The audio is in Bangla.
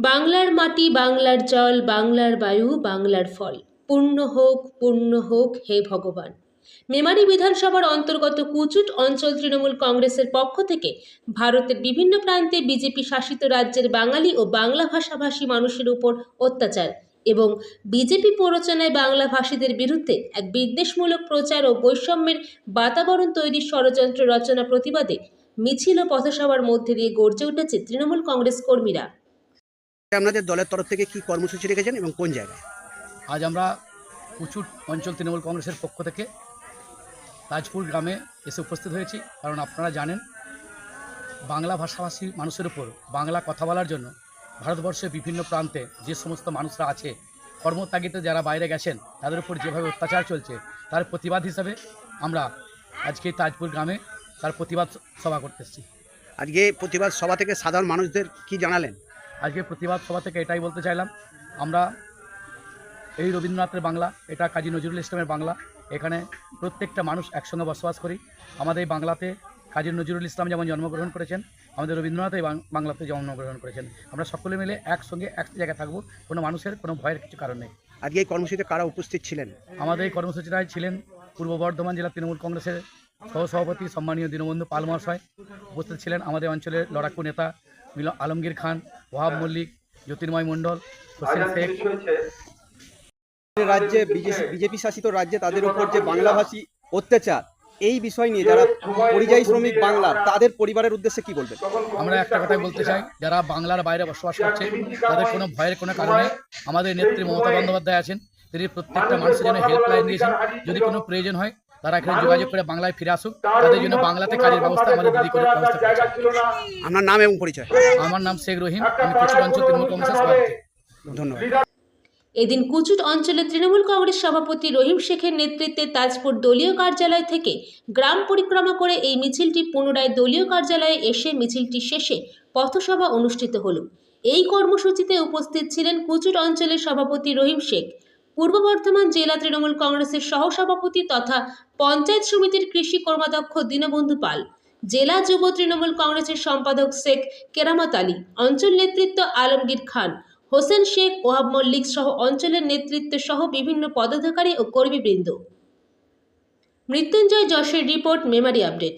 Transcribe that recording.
বাংলার মাটি, বাংলার জল, বাংলার বায়ু, বাংলার ফল। পূর্ণ হোক পূর্ণ হোক, হে ভগবান। মেমারি বিধানসভার অন্তর্গত কুচুট অঞ্চল তৃণমূল কংগ্রেসের পক্ষ থেকে ভারতের বিভিন্ন প্রান্তে বিজেপি শাসিত রাজ্যের বাঙালি ও বাংলা ভাষাভাষী মানুষের উপর অত্যাচার এবং বিজেপি প্ররোচনায় বাংলা ভাষীদের বিরুদ্ধে এক বিদ্বেষমূলক প্রচার ও বৈষম্যের বাতাবরণ তৈরির ষড়যন্ত্র রচনা প্রতিবাদে মিছিল ও পথসভার মধ্যে দিয়ে গর্জে উঠেছে তৃণমূল কংগ্রেস কর্মীরা। আপনাদের দলের তরফ থেকে কি কর্মসূচি রেখেছেন এবং কোন জায়গায়? আজ আমরা কুচুট অঞ্চল তৃণমূল কংগ্রেসের পক্ষ থেকে তাজপুর গ্রামে এসে উপস্থিত হয়েছি। কারণ আপনারা জানেন বাংলা ভাষাভাষী মানুষের উপর বাংলা কথা বলার জন্য ভারতবর্ষের বিভিন্ন প্রান্তে যে সমস্ত মানুষরা আছে কর্মত্যাগিতে যারা বাইরে গেছেন তাদের উপর যেভাবে অত্যাচার চলছে তার প্রতিবাদ হিসাবে আমরা আজকে তাজপুর গ্রামে তার প্রতিবাদ সভা করতে এসেছি। আজকে প্রতিবাদ সভা থেকে সাধারণ মানুষদের কি জানালেন? আজকে প্রতিবাদ সভা থেকে এটাই বলতে চাইলাম। আমরা এই রবীন্দ্রনাথের বাংলা এটা কাজী নজরুল ইসলামের বাংলা এখানে প্রত্যেকটা মানুষ একসঙ্গে বসবাস করি। আমাদের এই বাংলাতে কাজী নজরুল ইসলাম যেমন জন্মগ্রহণ করেছেন আমাদের রবীন্দ্রনাথ এই বাংলাতে জন্মগ্রহণ করেছেন। আমরা সকলে মিলে একসঙ্গে এক জায়গায় থাকব কোনো মানুষের কোনো ভয়ের কিছু কারণ নেই। আজকে এই কর্মসূচিতে কারা উপস্থিত ছিলেন? আমাদের এই কর্মসূচিটায় ছিলেন পূর্ব বর্ধমান জেলা তৃণমূল কংগ্রেসের সহসভাপতি সম্মানীয় দীনবন্ধু পাল মহাশয় উপস্থিত ছিলেন। আমাদের অঞ্চলের লড়াকু নেতা মিল আলমগীর খান ওয়াহাব মল্লিক জ্যোতির্ময় মণ্ডল হোসেন শেখ। রাজ্যে বিজেপি শাসিত রাজ্যে তাদের উপর যে বাংলাভাষী অত্যাচার এই বিষয় নিয়ে যারা পরিযায়ী শ্রমিক বাংলার তাদের পরিবারের উদ্দেশ্যে কি বলবেন? আমরা একটা কথাই বলতে চাই যারা বাংলার বাইরে বসবাস করছে তাদের কোনো ভয়ের কোনো কারণে আমাদের নেত্রী মমতা বন্দ্যোপাধ্যায় আছেন তিনি প্রত্যেকটা মানুষের জন্য হেল্পলাইন দিয়েছেন। যদি কোনো প্রয়োজন হয় তারা এখানে যোগাযোগ করে বাংলায় ফিরে আসুক। তাদের জন্য বাংলাতে কাজের ব্যবস্থা আমাদের দিদি করে ব্যবস্থা আপনার নাম এবং পরিচয়। আমার নাম শেখ রহিম আমি কুচুর অঞ্চল তৃণমূল কংগ্রেসের সভাপতি ধন্যবাদ। এদিন কুচুট অঞ্চলে তৃণমূল কংগ্রেস সভাপতি রহিম শেখের নেতৃত্বে তাজপুর দলীয় কার্যালয় থেকে গ্রাম পরিক্রমা করে এই মিছিলটি পুনরায় দলীয় কার্যালয়ে এসে মিছিলটি শেষে পথসভা অনুষ্ঠিত হলো। এই কর্মসূচিতে উপস্থিত ছিলেন কুচুট অঞ্চলের সভাপতি রহিম শেখ। পূর্ব বর্ধমান জেলা তৃণমূল কংগ্রেসের সহসভাপতি তথা পঞ্চায়েত সমিতির কৃষি কর্মাধ্যক্ষ দীনবন্ধু পাল, জেলা যুব তৃণমূল কংগ্রেসের সম্পাদক শেখ কেরামত আলী, অঞ্চল নেতৃত্ব আলমগীর খান, হোসেন শেখ ওহাব মল্লিক সহ অঞ্চলের নেতৃত্ব সহ বিভিন্ন পদাধিকারী ও কর্মীবৃন্দ। মৃত্যুঞ্জয় যশের রিপোর্ট, মেমারি আপডেট।